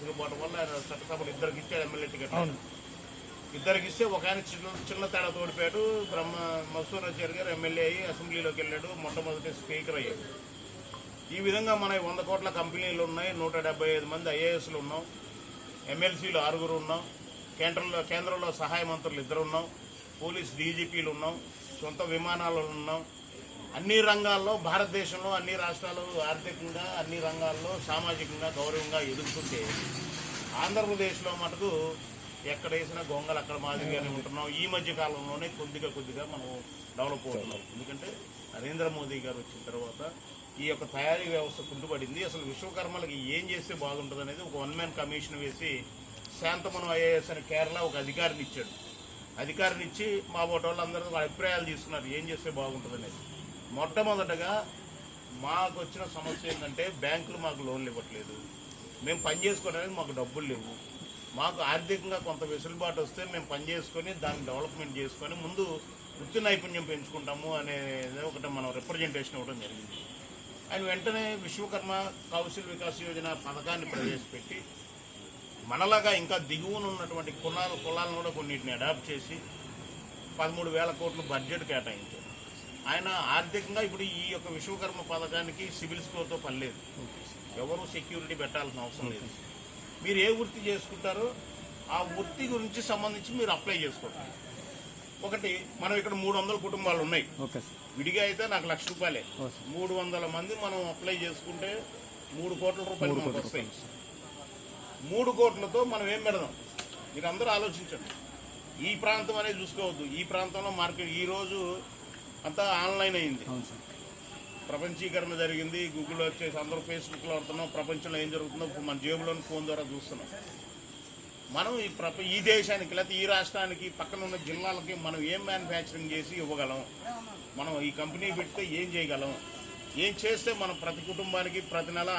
తీసుకుపోవడం వల్ల ఆయన చట్టసభలు ఇద్దరికి ఇచ్చాడు ఎమ్మెల్యే టికెట్ ఇద్దరికి ఇస్తే ఒక ఆయన చిన్న చిన్న తేడా తోడిపాడు బ్రహ్మ మసూర్ అచారి గారు ఎమ్మెల్యే అయ్యి అసెంబ్లీలోకి వెళ్ళాడు. మొట్టమొదటి స్పీకర్ అయ్యాడు. ఈ విధంగా మన వంద కోట్ల కంపెనీలు ఉన్నాయి. నూట మంది ఐఏఎస్లు ఉన్నాం. ఎమ్మెల్సీలు ఆరుగురు ఉన్నాం. కేంద్రంలో కేంద్రంలో సహాయ మంత్రులు ఇద్దరు ఉన్నాం. పోలీస్ డీజీపీలు ఉన్నాం. సొంత విమానాలు ఉన్నాం. అన్ని రంగాల్లో భారతదేశంలో అన్ని రాష్ట్రాలు ఆర్థికంగా అన్ని రంగాల్లో సామాజికంగా గౌరవంగా ఎదుగుతుంటే ఆంధ్రప్రదేశ్లో మటుకు ఎక్కడ వేసినా గొంగలు అక్కడ మాదిరిగానే ఉంటున్నాం. ఈ మధ్య కాలంలోనే కొద్దిగా కొద్దిగా మనం డెవలప్ అవుతున్నాం. ఎందుకంటే నరేంద్ర మోదీ గారు వచ్చిన తర్వాత ఈ యొక్క తయారీ వ్యవస్థ కుంటుపడింది. అసలు విశ్వకర్మలకి ఏం చేస్తే బాగుంటుంది అనేది ఒక వన్ మ్యాన్ కమిషన్ వేసి శాంతమనం ఐఏఎస్ అని కేరళ ఒక అధికారిని ఇచ్చాడు అధికారిని ఇచ్చి మా ఓటోళ్ళందరూ వాళ్ళ అభిప్రాయాలు తీసుకున్నారు. ఏం చేస్తే బాగుంటుంది అనేది. మొట్టమొదటగా మాకు వచ్చిన సమస్య ఏంటంటే బ్యాంకులు మాకు లోన్లు ఇవ్వట్లేదు. మేము పని చేసుకోవడానికి మాకు డబ్బులు లేవు. మాకు ఆర్థికంగా కొంత వెసులుబాటు వస్తే మేము పని చేసుకొని దాన్ని డెవలప్మెంట్ చేసుకొని ముందు వృత్తి నైపుణ్యం పెంచుకుంటాము అనేది ఒకటి మనం రిప్రజెంటేషన్ ఇవ్వడం జరిగింది. ఆయన వెంటనే విశ్వకర్మ కౌశల్ వికాస్ యోజన పథకాన్ని ప్రవేశపెట్టి మనలాగా ఇంకా దిగువన ఉన్నటువంటి కులాల కులాలను కూడా కొన్నిటిని అడాప్ట్ చేసి పదమూడు వేల కోట్లు బడ్జెట్ కేటాయించారు. ఆయన ఆర్థికంగా ఇప్పుడు ఈ యొక్క విశ్వకర్మ పథకానికి సివిల్ స్కోర్తో పని లేదు. ఎవరు సెక్యూరిటీ పెట్టాల్సిన అవసరం లేదు. మీరు ఏ వృత్తి చేసుకుంటారో ఆ వృత్తి గురించి సంబంధించి మీరు అప్లై చేసుకోవాలి ఒకటి మనం ఇక్కడ మూడు వందల కుటుంబాలు ఉన్నాయి. విడిగా అయితే నాకు లక్ష రూపాయలే. మూడు వందల మంది మనం అప్లై చేసుకుంటే మూడు కోట్ల రూపాయలు మనకు వస్తాయి. మూడు కోట్లతో మనం ఏం పెడదాం? మీరు అందరూ ఆలోచించండి. ఈ ప్రాంతం అనేది చూసుకోవద్దు. ఈ ప్రాంతంలో మార్కెట్ ఈ రోజు అంతా ఆన్లైన్ అయింది. ప్రపంచీకరణ జరిగింది. గూగుల్ వచ్చేసి అందరూ ఫేస్బుక్లో వాడుతున్నాం ప్రపంచంలో ఏం జరుగుతుందో మన జేబులోని ఫోన్ ద్వారా చూస్తున్నాం. మనం ఈ ప్రప ఈ దేశానికి లేకపోతే ఈ రాష్ట్రానికి పక్కన ఉన్న జిల్లాలకి మనం ఏం మ్యానుఫ్యాక్చరింగ్ చేసి ఇవ్వగలం? మనం ఈ కంపెనీ పెడితే ఏం చేయగలం? ఏం చేస్తే మనం ప్రతి కుటుంబానికి ప్రతి నెల